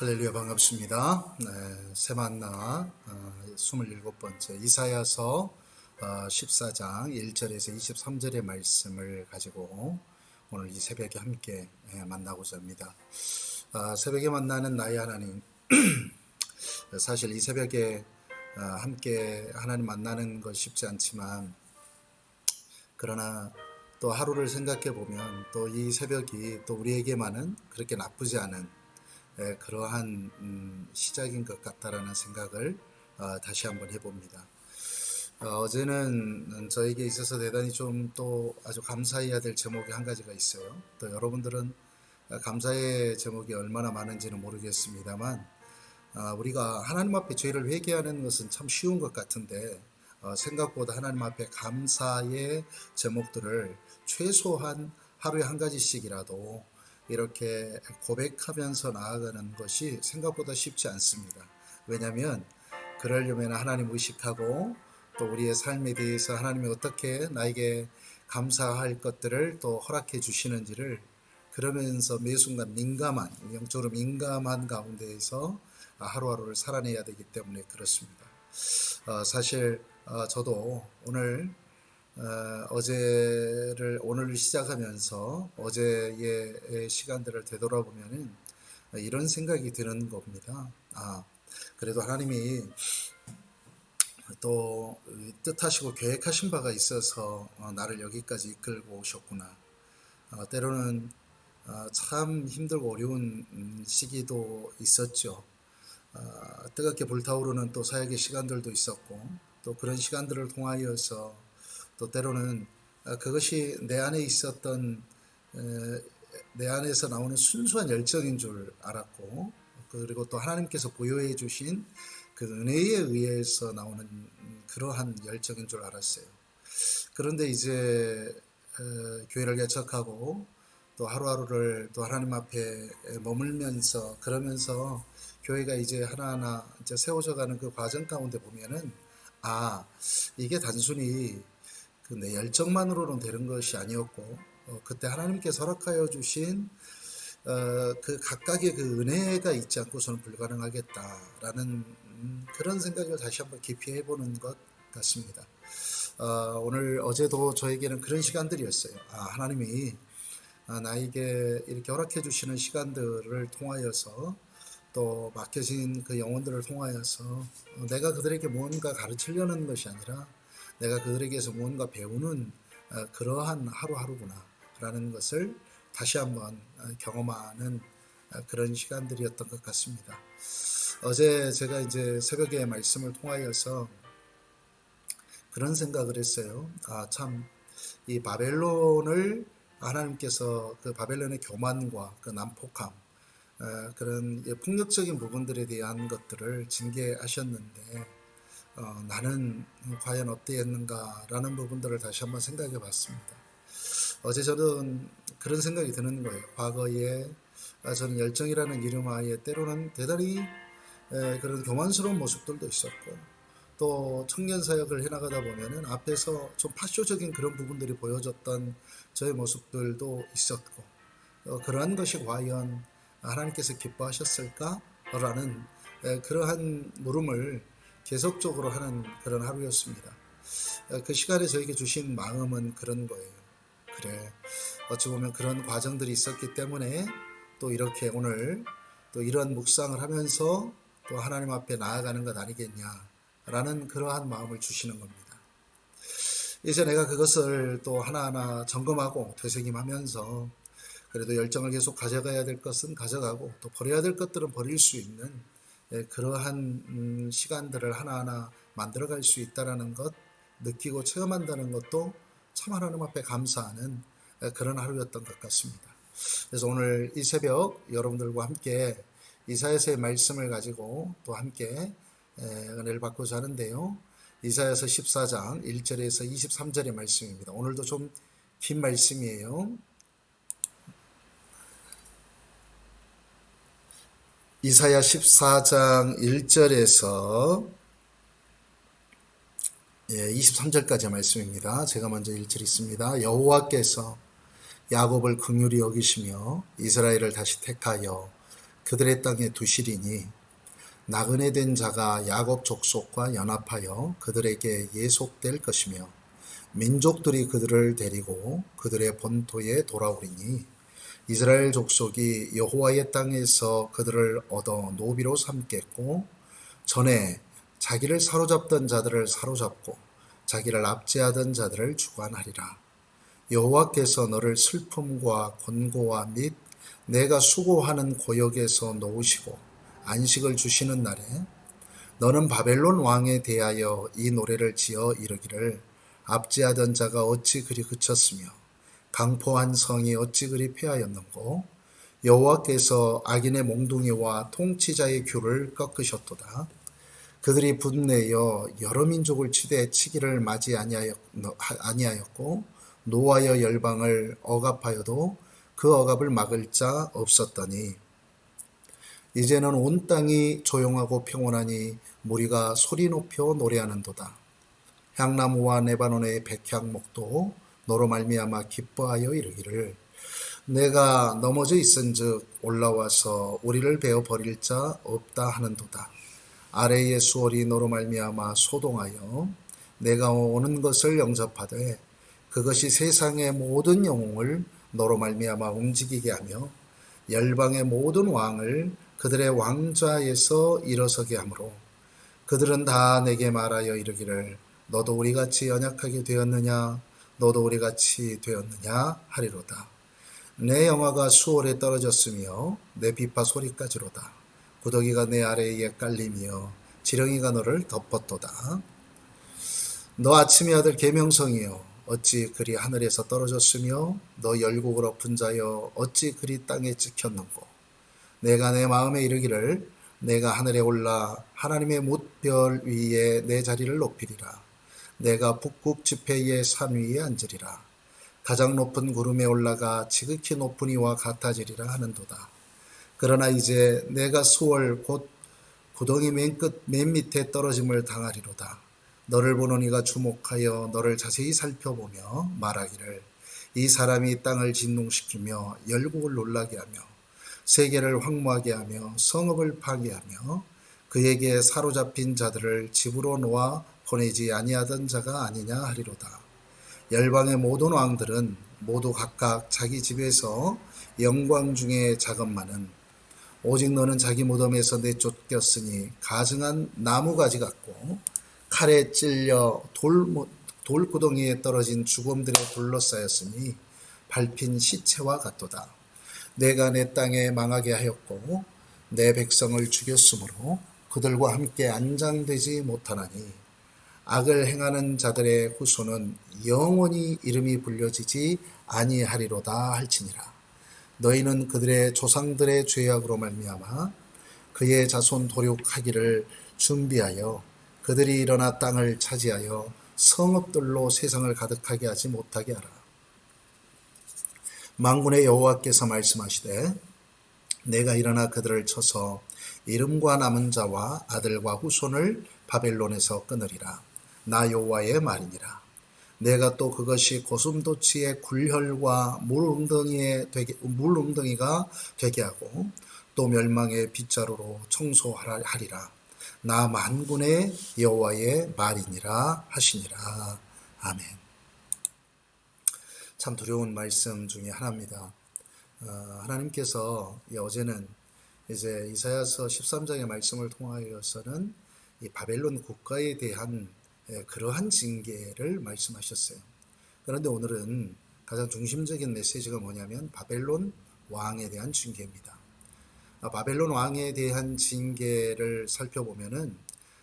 할렐루야 반갑습니다. 네, 새만나 어, 27번째 이사야서 어, 14장 1절에서 23절의 말씀을 가지고 오늘 이 새벽에 함께 예, 만나고자 합니다. 어, 새벽에 만나는 나의 하나님 사실 이 새벽에 어, 함께 하나님 만나는 것 쉽지 않지만 그러나 또 하루를 생각해 보면 또 이 새벽이 또 우리에게만은 그렇게 나쁘지 않은 예, 그러한 음, 시작인 것 같다라는 생각을 어, 다시 한번 해봅니다. 어, 어제는 저에게 있어서 대단히 좀 또 아주 감사해야 될 제목이 한 가지가 있어요. 또 여러분들은 감사의 제목이 얼마나 많은지는 모르겠습니다만 아, 우리가 하나님 앞에 죄를 회개하는 것은 참 쉬운 것 같은데 어, 생각보다 하나님 앞에 감사의 제목들을 최소한 하루에 한 가지씩이라도 이렇게 고백하면서 나아가는 것이 생각보다 쉽지 않습니다. 왜냐하면 그러려면 하나님 의식하고 또 우리의 삶에 대해서 하나님이 어떻게 나에게 감사할 것들을 또 허락해 주시는지를 그러면서 매 순간 민감한 영적으로 민감한 가운데에서 하루하루를 살아내야 되기 때문에 그렇습니다. 어, 사실 어, 저도 오늘 어, 제를 오늘 시작하면서 어제의 시간들을 되돌아보면은 이런 생각이 드는 겁니다. 아, 그래도 하나님이 또 뜻하시고 계획하신 바가 있어서 어, 나를 여기까지 이끌고 오셨구나. 어, 때로는 어, 참 힘들고 어려운 음, 시기도 있었죠. 어, 뜨겁게 불타오르는 또 사역의 시간들도 있었고 또 그런 시간들을 통하여서 또 때로는 어, 그것이 내 안에 있었던 내 안에서 나오는 순수한 열정인 줄 알았고 그리고 또 하나님께서 보여해 주신 그 은혜에 의해서 나오는 그러한 열정인 줄 알았어요. 그런데 이제 어, 교회를 개척하고 또 하루하루를 또 하나님 앞에 머물면서 그러면서 교회가 이제 하나하나 이제 세워져 가는 그 과정 가운데 보면은 아 이게 단순히 그 내 열정만으로는 되는 것이 아니었고 어, 그때 하나님께서 허락하여 주신 어, 그 각각의 그 은혜가 있지 않고서는 불가능하겠다라는 음, 그런 생각을 다시 한번 깊이 해보는 것 같습니다. 어, 오늘 어제도 저에게는 그런 시간들이었어요. 아, 하나님이 아, 나에게 이렇게 허락해 주시는 시간들을 통하여서 또 맡겨진 그 영혼들을 통하여서 어, 내가 그들에게 무언가 가르치려는 것이 아니라 내가 그들에게서 무언가 배우는 어, 그러한 하루하루구나 라는 것을 다시 한번 어, 경험하는 어, 그런 시간들이었던 것 같습니다. 어제 제가 이제 새벽에 말씀을 통하여서 그런 생각을 했어요. 아, 참, 이 바벨론을 하나님께서 그 바벨론의 교만과 그 난폭함, 그런 폭력적인 부분들에 대한 것들을 징계하셨는데, 어, 나는 과연 어땠는가라는 부분들을 다시 한번 생각해 봤습니다. 어제 저는 그런 생각이 드는 거예요. 과거에 아, 저는 열정이라는 이름 하에 때로는 대단히 에, 그런 교만스러운 모습들도 있었고 또 청년 사역을 해나가다 보면은 앞에서 좀 파쇼적인 그런 부분들이 보여졌던 저의 모습들도 있었고 어, 그러한 것이 과연 하나님께서 기뻐하셨을까라는 에, 그러한 물음을 계속적으로 하는 그런 하루였습니다. 어, 그 시간에 저에게 주신 마음은 그런 거예요. 그래. 어찌 보면 그런 과정들이 있었기 때문에 또 이렇게 오늘 또 이런 묵상을 하면서 또 하나님 앞에 나아가는 것 아니겠냐. 라는 그러한 마음을 주시는 겁니다. 이제 내가 그것을 또 하나하나 점검하고 되새김하면서 그래도 열정을 계속 가져가야 될 것은 가져가고 또 버려야 될 것들은 버릴 수 있는 예, 그러한 음, 시간들을 하나하나 만들어갈 수 있다라는 것 느끼고 체험한다는 것도 참 하나님 앞에 감사하는 예, 그런 하루였던 것 같습니다. 그래서 오늘 이 새벽 여러분들과 함께 이사야서의 말씀을 가지고 또 함께 예, 은혜를 받고자 하는데요. 이사야서 14장 1절에서 23절의 말씀입니다. 오늘도 좀 긴 말씀이에요. 이사야 14장 1절에서 23절까지 예, 말씀입니다. 제가 먼저 1절 있습니다. 여호와께서 야곱을 긍휼히 여기시며 이스라엘을 다시 택하여 그들의 땅에 두시리니 나그네 된 자가 야곱 족속과 연합하여 그들에게 예속될 것이며 민족들이 그들을 데리고 그들의 본토에 돌아오리니 이스라엘 족속이 여호와의 땅에서 그들을 얻어 노비로 삼겠고 전에 자기를 사로잡던 자들을 사로잡고 자기를 압제하던 자들을 주관하리라. 여호와께서 너를 슬픔과 권고와 및 내가 수고하는 고역에서 놓으시고 안식을 주시는 날에 너는 바벨론 왕에 대하여 이 노래를 지어 이르기를 압제하던 자가 어찌 그리 그쳤으며 강포한 성이 어찌 그리 패하였는고 여호와께서 악인의 몽둥이와 통치자의 규를 꺾으셨도다. 그들이 분내어 여러 민족을 치되 치기를 맞이 아니하였고 노하여 열방을 억압하여도 그 억압을 막을 자 없었더니 이제는 온 땅이 조용하고 평온하니 무리가 소리 높여 노래하는도다. 향나무와 네바논의 백향목도 너로 말미암아 기뻐하여 이르기를 내가 넘어져 있은즉 올라와서 우리를 베어 버릴 자 없다 하는도다. 아래의 수월이 너로 말미암아 소동하여 내가 오는 것을 영접하되 그것이 세상의 모든 영웅을 너로 말미암아 움직이게 하며 열방의 모든 왕을 그들의 왕좌에서 일어서게 하므로 그들은 다 내게 말하여 이르기를 너도 우리 같이 연약하게 되었느냐 너도 우리 같이 되었느냐 하리로다. 내 영화가 수월에 떨어졌으며 내 비파 소리까지로다. 구더기가 내 아래에 깔리며 지렁이가 너를 덮었도다. 너 아침의 아들 계명성이여 어찌 그리 하늘에서 떨어졌으며 너 열국을 엎은 자여 어찌 그리 땅에 찍혔는고? 내가 내 마음에 이르기를 내가 하늘에 올라 하나님의 못별 위에 내 자리를 높이리라 내가 북극 지폐의 산 위에 앉으리라. 가장 높은 구름에 올라가 지극히 높은 이와 같아지리라 하는도다. 그러나 이제 내가 수월 곧 구덩이 맨 끝 맨 밑에 떨어짐을 당하리로다. 너를 보는 이가 주목하여 너를 자세히 살펴보며 말하기를 이 사람이 땅을 진동시키며 열국을 놀라게 하며 세계를 황무하게 하며 성읍을 파괴하며 그에게 사로잡힌 자들을 집으로 놓아 보내지 아니하던 자가 아니냐 하리로다. 열방의 모든 왕들은 모두 각각 자기 집에서 영광 중에 자금만은 오직 너는 자기 무덤에서 내쫓겼으니 가증한 나무가지 같고 칼에 찔려 돌, 돌구덩이에 떨어진 죽음들에 둘러싸였으니 밟힌 시체와 같도다. 내가 내 땅에 망하게 하였고 내 백성을 죽였으므로 그들과 함께 안장되지 못하나니 악을 행하는 자들의 후손은 영원히 이름이 불려지지 아니하리로다 할지니라. 너희는 그들의 조상들의 죄악으로 말미암아 그의 자손 도륙하기를 준비하여 그들이 일어나 땅을 차지하여 성읍들로 세상을 가득하게 하지 못하게 하라. 망군의 여호와께서 말씀하시되 내가 일어나 그들을 쳐서 이름과 남은 자와 아들과 후손을 바벨론에서 끊으리라. 나 여호와의 말이니라. 내가 또 그것이 고슴도치의 굴혈과 물웅덩이에 되게 물웅덩이가 되게 하고 또 멸망의 빗자루로 청소하리라. 나 만군의 여호와의 말이니라 하시니라. 아멘. 참 두려운 말씀 중에 하나입니다. 어, 하나님께서 어제는 이제 이사야서 13장의 말씀을 통하여서는 이 바벨론 국가에 대한 예, 그러한 징계를 말씀하셨어요. 그런데 오늘은 가장 중심적인 메시지가 뭐냐면 바벨론 왕에 대한 징계입니다. 아, 바벨론 왕에 대한 징계를 살펴보면은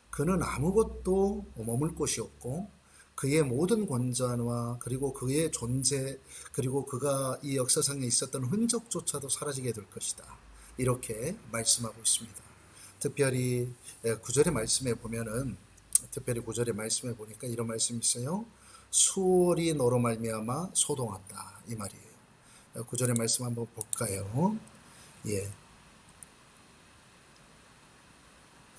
그는 아무것도 머물 곳이 없고 그의 모든 권좌와 그리고 그의 존재 그리고 그가 이 역사상에 있었던 흔적조차도 사라지게 될 것이다. 이렇게 말씀하고 있습니다. 특별히 구절의 말씀에 보면은 특별히 구절의 말씀에 보니까 이런 말씀이 있어요. 수월이 너로 말미암아 소동한다 이 말이에요. 구절의 말씀 한번 볼까요? 예.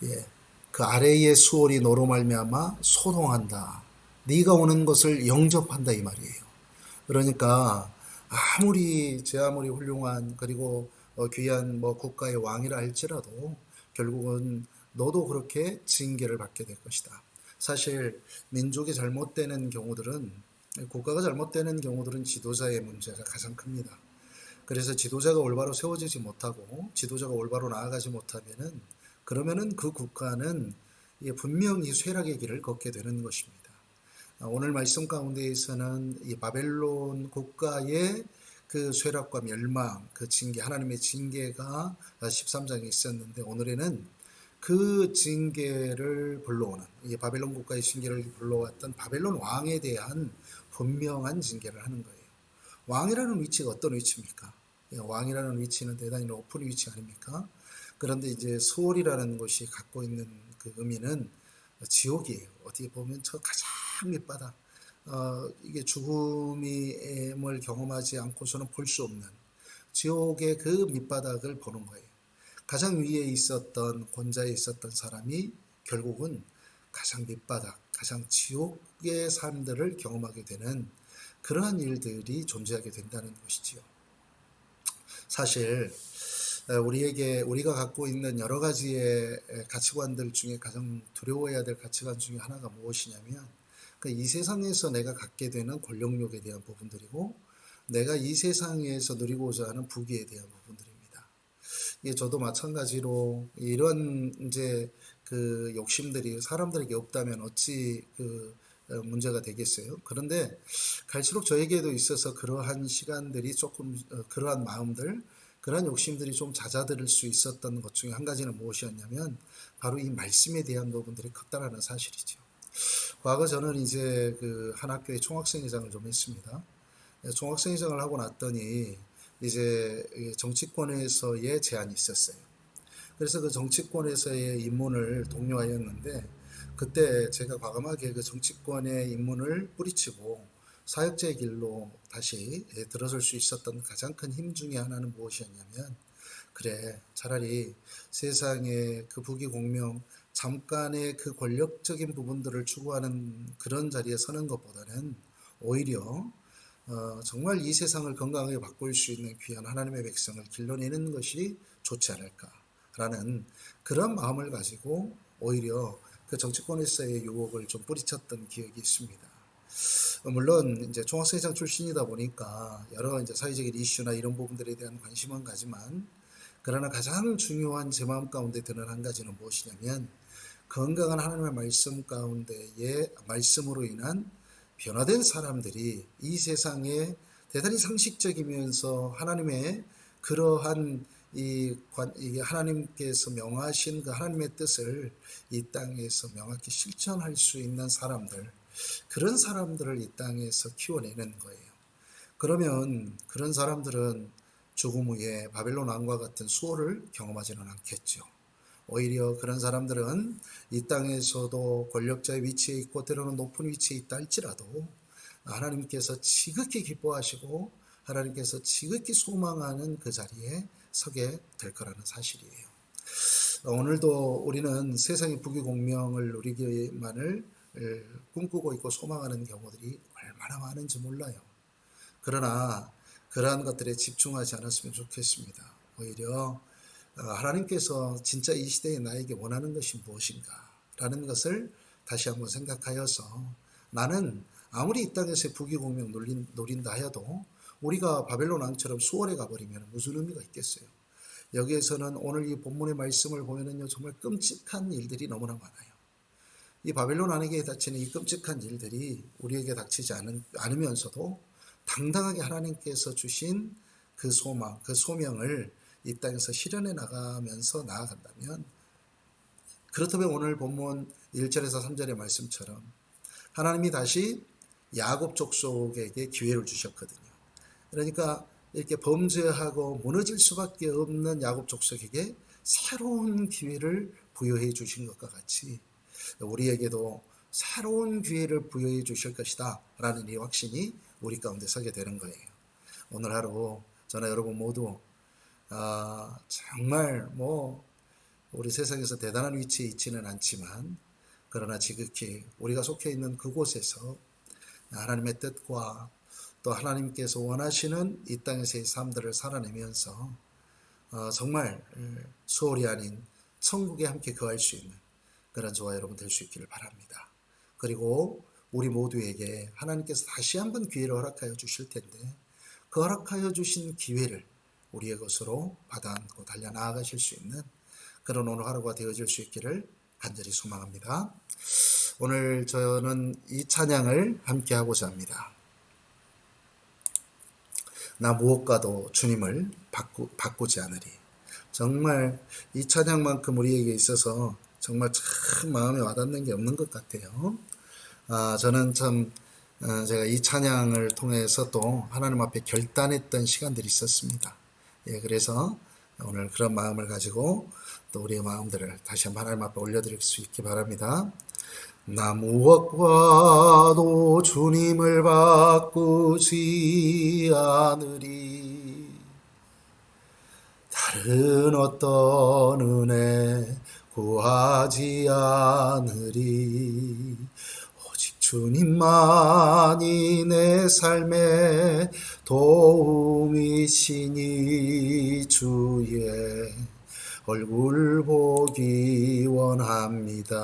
예, 그 아래의 수월이 너로 말미암아 소동한다. 네가 오는 것을 영접한다 이 말이에요. 그러니까 아무리 제 아무리 훌륭한 그리고 어, 귀한 뭐 국가의 왕이라 할지라도 결국은 너도 그렇게 징계를 받게 될 것이다. 사실 민족이 잘못되는 경우들은 국가가 잘못되는 경우들은 지도자의 문제가 가장 큽니다. 그래서 지도자가 올바로 세워지지 못하고 지도자가 올바로 나아가지 못하면은 그러면은 그 국가는 예, 분명히 쇠락의 길을 걷게 되는 것입니다. 아, 오늘 말씀 가운데에서는 이 바벨론 국가의 그 쇠락과 멸망, 그 징계, 하나님의 징계가 13장에 있었는데 오늘에는 그 징계를 불러오는 이 바벨론 국가의 징계를 불러왔던 바벨론 왕에 대한 분명한 징계를 하는 거예요. 왕이라는 위치가 어떤 위치입니까? 예, 왕이라는 위치는 대단히 높은 위치 아닙니까? 그런데 이제 소울이라는 것이 갖고 있는 그 의미는 지옥이에요. 어떻게 보면 저 가장 밑바닥, 어, 이게 죽음을 경험하지 않고서는 볼 수 없는 지옥의 그 밑바닥을 보는 거예요. 가장 위에 있었던 권자에 있었던 사람이 결국은 가장 밑바닥, 가장 지옥의 삶들을 경험하게 되는 그러한 일들이 존재하게 된다는 것이지요. 사실 우리에게 우리가 갖고 있는 여러 가지의 가치관들 중에 가장 두려워해야 될 가치관 중에 하나가 무엇이냐면 그이 세상에서 내가 갖게 되는 권력욕에 대한 부분들이고 내가 이 세상에서 누리고자 하는 부귀에 대한 부분들입니다. 예, 저도 마찬가지로 이런 이제 그 욕심들이 사람들에게 없다면 어찌 그 문제가 되겠어요. 그런데 갈수록 저에게도 있어서 그러한 시간들이 조금 그러한 마음들 그러한 욕심들이 좀 잦아들 수 있었던 것 중에 한 가지는 무엇이었냐면 바로 이 말씀에 대한 부분들이 컸다라는 사실이죠. 과거 저는 이제 그 한 학교의 총학생회장을 좀 했습니다. 총학생회장을 하고 났더니 이제 정치권에서의 제안이 있었어요. 그래서 그 정치권에서의 입문을 독려하였는데 그때 제가 과감하게 그 정치권의 입문을 뿌리치고 사역자의 길로 다시 들어설 수 있었던 가장 큰 힘 중에 하나는 무엇이었냐면 그래 차라리 세상의 그 부귀공명 잠깐의 그 권력적인 부분들을 추구하는 그런 자리에 서는 것보다는 오히려 어, 정말 이 세상을 건강하게 바꿀 수 있는 귀한 하나님의 백성을 길러내는 것이 좋지 않을까라는 그런 마음을 가지고 오히려 그 정치권에서의 유혹을 좀 뿌리쳤던 기억이 있습니다. 어, 물론 이제 총학생회장 출신이다 보니까 여러 이제 사회적인 이슈나 이런 부분들에 대한 관심은 가지만 그러나 가장 중요한 제 마음 가운데 드는 한 가지는 무엇이냐면 건강한 하나님의 말씀 가운데에 말씀으로 인한 변화된 사람들이 이 세상에 대단히 상식적이면서 하나님의 그러한 이 하나님께서 명하신 그 하나님의 뜻을 이 땅에서 명확히 실천할 수 있는 사람들, 그런 사람들을 이 땅에서 키워내는 거예요. 그러면 그런 사람들은 죽음 후에 바벨론 왕과 같은 수호를 경험하지는 않겠죠. 오히려 그런 사람들은 이 땅에서도 권력자의 위치에 있고 때로는 높은 위치에 있다 할지라도 하나님께서 지극히 기뻐하시고 하나님께서 지극히 소망하는 그 자리에 서게 될 거라는 사실이에요. 오늘도 우리는 세상의 부귀공명을 누리기만을 꿈꾸고 있고 소망하는 경우들이 얼마나 많은지 몰라요. 그러나 그러한 것들에 집중하지 않았으면 좋겠습니다. 오히려 어, 하나님께서 진짜 이 시대에 나에게 원하는 것이 무엇인가 라는 것을 다시 한번 생각하여서 나는 아무리 이 땅에서 부귀공명 노린다 하여도 우리가 바벨론 왕처럼 수월해 가버리면 무슨 의미가 있겠어요? 여기에서는 오늘 이 본문의 말씀을 보면은요 정말 끔찍한 일들이 너무나 많아요. 이 바벨론 왕에게 닥치는 이 끔찍한 일들이 우리에게 닥치지 않은, 않으면서도 당당하게 하나님께서 주신 그 소망, 그 소명을 이 땅에서 실현해 나가면서 나아간다면 그렇다면 오늘 본문 1절에서 3절의 말씀처럼 하나님이 다시 야곱 족속에게 기회를 주셨거든요. 그러니까 이렇게 범죄하고 무너질 수밖에 없는 야곱 족속에게 새로운 기회를 부여해 주신 것과 같이 우리에게도 새로운 기회를 부여해 주실 것이다 라는 이 확신이 우리 가운데 서게 되는 거예요. 오늘 하루 저나 여러분 모두 아, 정말 뭐 우리 세상에서 대단한 위치에 있지는 않지만 그러나 지극히 우리가 속해 있는 그곳에서 하나님의 뜻과 또 하나님께서 원하시는 이 땅에서의 삶들을 살아내면서 어, 정말 에, 수월이 아닌 천국에 함께 거할 수 있는 그런 저와 여러분 될 수 있기를 바랍니다. 그리고 우리 모두에게 하나님께서 다시 한번 기회를 허락하여 주실 텐데 그 허락하여 주신 기회를 우리의 것으로 받아 안고 달려 나아가실 수 있는 그런 오늘 하루가 되어질 수 있기를 간절히 소망합니다. 오늘 저는 이 찬양을 함께 하고자 합니다. 나 무엇과도 주님을 바꾸, 바꾸지 않으리. 정말 이 찬양만큼 우리에게 있어서 정말 참 마음에 와닿는 게 없는 것 같아요. 아, 저는 참 어, 제가 이 찬양을 통해서 또 하나님 앞에 결단했던 시간들이 있었습니다. 예, 그래서 오늘 그런 마음을 가지고 또 우리의 마음들을 다시 한번 하나님 앞에 올려드릴 수 있기 바랍니다. 나 무엇과도 주님을 바꾸지 않으리. 다른 어떤 은혜 구하지 않으리. 오직 주님만이 내 삶의 도움이시니 주의 얼굴 보기 원합니다.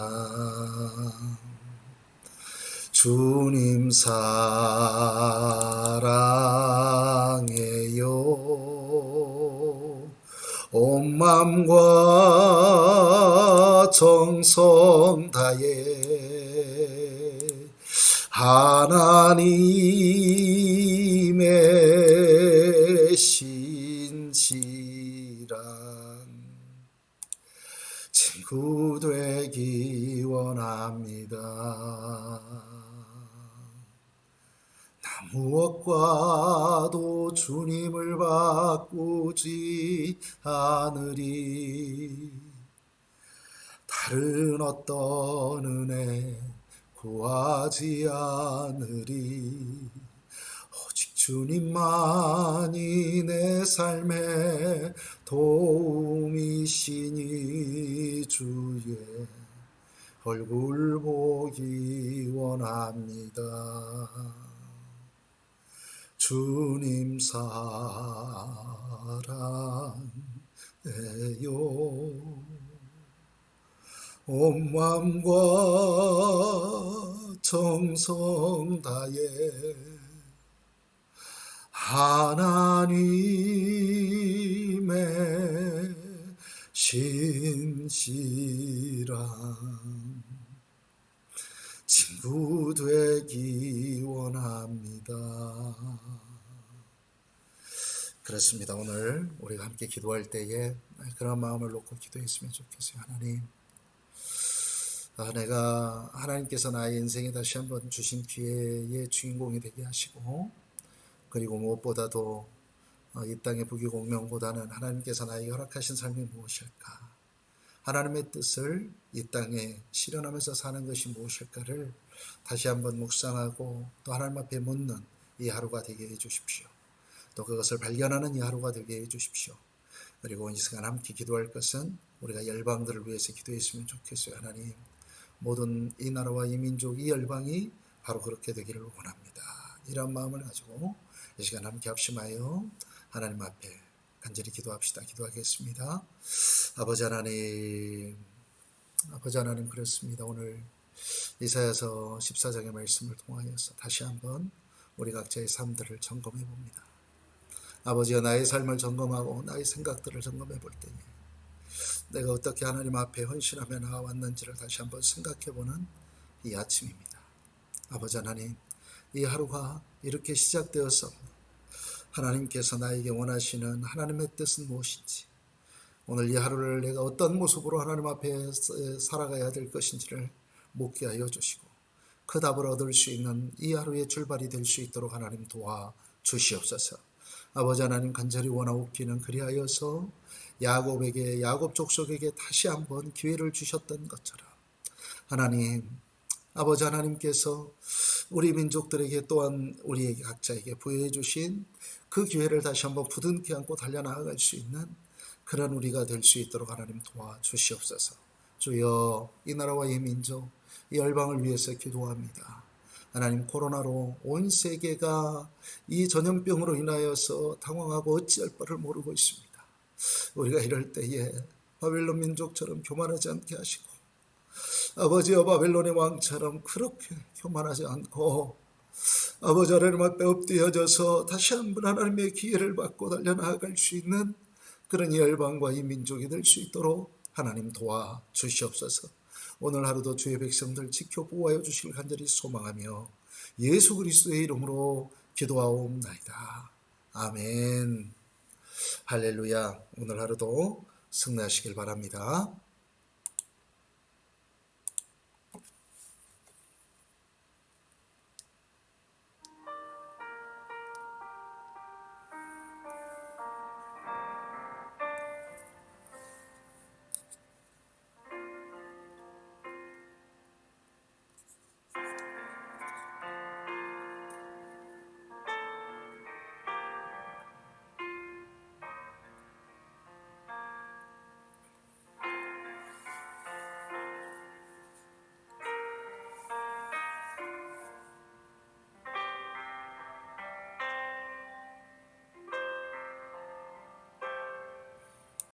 주님 사랑해요. 온 맘과 정성 다해 하나님의 신실한 친구 되기 원합니다. 나 무엇과도 주님을 바꾸지 않으리. 다른 어떤 은혜 구하지 않으리. 오직 주님만이 내 삶의 도움이시니 주의 얼굴 보기 원합니다. 주님 사랑해요. 온 맘과 정성 다해 하나님의 신실한 친구 되기 원합니다. 그렇습니다. 오늘 우리가 함께 기도할 때에 그런 마음을 놓고 기도했으면 좋겠어요. 하나님, 아, 내가 하나님께서 나의 인생에 다시 한번 주신 기회의 주인공이 되게 하시고, 그리고 무엇보다도 어, 이 땅의 부귀 공명보다는 하나님께서 나에게 허락하신 삶이 무엇일까? 하나님의 뜻을 이 땅에 실현하면서 사는 것이 무엇일까를 다시 한번 묵상하고 또 하나님 앞에 묻는 이 하루가 되게 해 주십시오. 또 그것을 발견하는 이 하루가 되게 해 주십시오. 그리고 이 시간 함께 기도할 것은 우리가 열방들을 위해서 기도했으면 좋겠어요. 하나님, 모든 이 나라와 이 민족, 이 열방이 바로 그렇게 되기를 원합니다. 이런 마음을 가지고 이 시간 함께 합심하여 하나님 앞에 간절히 기도합시다. 기도하겠습니다. 아버지 하나님, 아버지 하나님 그렇습니다. 오늘 이사야서 14장의 말씀을 통하여서 다시 한번 우리 각자의 삶들을 점검해 봅니다. 아버지가 나의 삶을 점검하고 나의 생각들을 점검해 볼 때에 내가 어떻게 하나님 앞에 헌신하며 나아왔는지를 다시 한번 생각해 보는 이 아침입니다. 아버지 하나님, 이 하루가 이렇게 시작되어서 하나님께서 나에게 원하시는 하나님의 뜻은 무엇인지 오늘 이 하루를 내가 어떤 모습으로 하나님 앞에 살아가야 될 것인지를 묻게 하여 주시고 그 답을 얻을 수 있는 이 하루의 출발이 될 수 있도록 하나님 도와 주시옵소서. 아버지 하나님 간절히 원하옵기는 그리하여서 야곱에게 야곱 족속에게 다시 한번 기회를 주셨던 것처럼 하나님 아버지 하나님께서 우리 민족들에게 또한 우리에게 각자에게 부여해 주신 그 기회를 다시 한번 부둥켜 안고 달려나갈 수 있는 그런 우리가 될 수 있도록 하나님 도와주시옵소서. 주여 이 나라와 이 민족 이 열방을 위해서 기도합니다. 하나님 코로나로 온 세계가 이 전염병으로 인하여서 당황하고 어찌할 바를 모르고 있습니다. 우리가 이럴 때에 바벨론 민족처럼 교만하지 않게 하시고 아버지여 바벨론의 왕처럼 그렇게 교만하지 않고 아버지 하나님 앞에 엎드려져서 다시 한번 하나님의 기회를 받고 달려나갈 수 있는 그런 이 열방과 이 민족이 될 수 있도록 하나님 도와 주시옵소서. 오늘 하루도 주의 백성들 지켜 보호하여 주시길 간절히 소망하며 예수 그리스도의 이름으로 기도하옵나이다. 아멘. 할렐루야. 오늘 하루도 승리하시길 바랍니다.